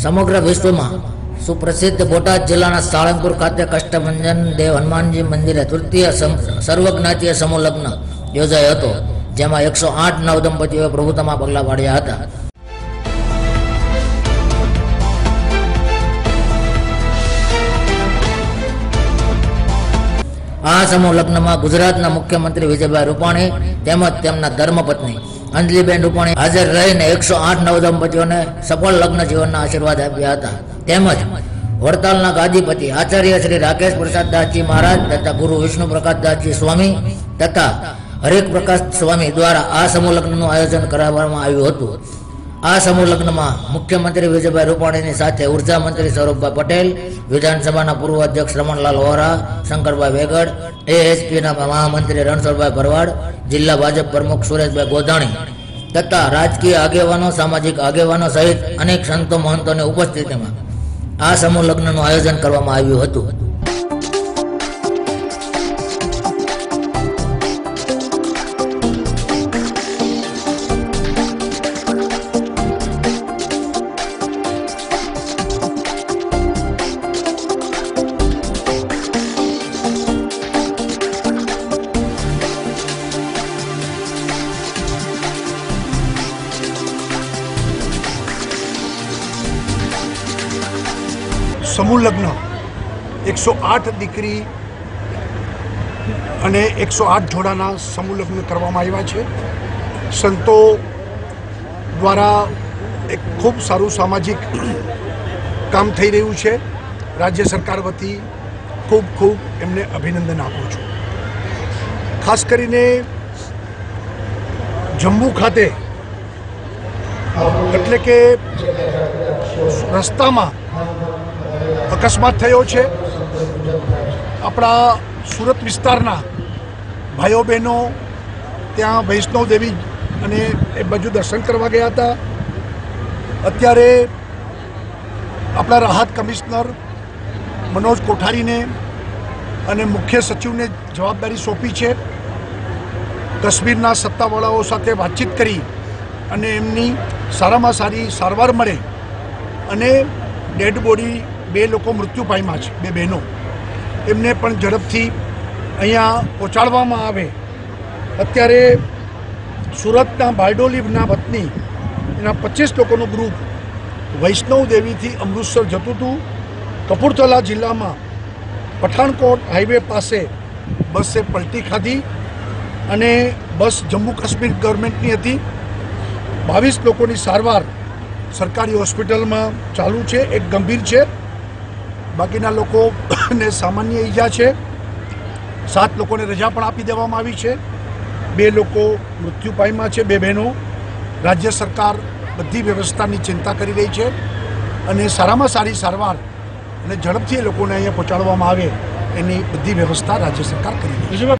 સમગ્ર વિશ્વમાં સુપ્રસિદ્ધ બોટાદ જિલ્લાના સાળંગપુર ખાતે કષ્ટભંજન દેવ હનુમાનજી મંદિરે તૃતીય સર્વજ્ઞાતીય સમૂહ લગ્ન યોજાયો હતો, જેમાં એકસો આઠ નવ દંપતીઓએ પ્રભુતામાં પગલાં પાડ્યા હતા. આ સમૂહ લગ્નમાં ગુજરાતના મુખ્યમંત્રી વિજયભાઈ રૂપાણી તેમજ તેમના ધર્મપત્ની અંજલિબેન રૂપાણી હાજર રહીને એકસો આઠ નવ દંપતીઓને સફળ લગ્ન જીવનના આશીર્વાદ આપ્યા હતા. તેમજ વડતાલના ગાદીપતિ આચાર્ય શ્રી રાકેશ પ્રસાદ દાસજી મહારાજ તથા ગુરુ વિષ્ણુ પ્રકાશ દાસજી સ્વામી તથા હરેક પ્રકાશ સ્વામી દ્વારા આ સમૂહ લગ્નનું આયોજન કરાવવામાં આવ્યું હતું. આ સમૂહ લગ્નમાં મુખ્યમંત્રી વિજયભાઈ રૂપાણીની સાથે ઊર્જા મંત્રી સૌરભભાઈ પટેલ, વિધાનસભાના પૂર્વ અધ્યક્ષ રમણલાલ વોરા, શંકરભાઈ વેગડ, એએસપીના મહામંત્રી રણછોડભાઈ ભરવાડ, જિલ્લા ભાજપ પ્રમુખ સુરેશભાઈ ગોધાણી તથા રાજકીય આગેવાનો, સામાજિક આગેવાનો સહિત અનેક સંતો મહંતોની ઉપસ્થિતિમાં આ સમૂહ લગ્નનું આયોજન કરવામાં આવ્યું હતું. સમૂહ લગ્ન. એકસો આઠ દીકરી અને એકસો આઠ જોડાના સમૂહ લગ્ન કરવામાં આવ્યા છે. સંતો દ્વારા એક ખૂબ સારું સામાજિક કામ થઈ રહ્યું છે. રાજ્ય સરકાર વતી ખૂબ ખૂબ એમને અભિનંદન આપું છું. ખાસ કરીને જમ્મુ ખાતે, એટલે કે રસ્તામાં અકસ્માત થયો છે. આપણા સુરત વિસ્તારના ભાઈઓ બહેનો ત્યાં વૈષ્ણવ દેવી અને એ બાજુ દર્શન કરવા ગયા હતા. અત્યારે આપણા રાહત કમિશનર મનોજ કોઠારીને અને મુખ્ય સચિવને જવાબદારી સોંપી છે. કાશ્મીરના સત્તાવાળાઓ સાથે વાતચીત કરી અને એમની સારામાં સારી સારવાર મળે અને ડેડ બોડી બે લોકો મૃત્યુ પામ્યા છે, બે બહેનો. એમને પણ ઝડપથી અહીંયા પહોંચાડવામાં આવે. અત્યારે સુરતના બારડોલીના વતની એના પચીસ લોકોનું ગ્રુપ વૈષ્ણવ દેવીથી અમૃતસર જતું હતું. કપૂરથલા જિલ્લામાં પઠાણકોટ હાઈવે પાસે બસે પલટી ખાધી અને બસ જમ્મુ કાશ્મીર ગવર્મેન્ટની હતી. બાવીસ લોકોની સારવાર સરકારી હોસ્પિટલમાં ચાલુ છે, એક ગંભીર છે. બાકીના લોકોને સામાન્ય ઈજા છે. સાત લોકોને રજા પણ આપી દેવામાં આવી છે. બે લોકો મૃત્યુ પામ્યા છે, બે બહેનો. રાજ્ય સરકાર બધી વ્યવસ્થાની ચિંતા કરી રહી છે અને સારામાં સારી સારવાર અને ઝડપથી એ લોકોને અહીંયા પહોંચાડવામાં આવે એની બધી વ્યવસ્થા રાજ્ય સરકાર કરી રહી છે.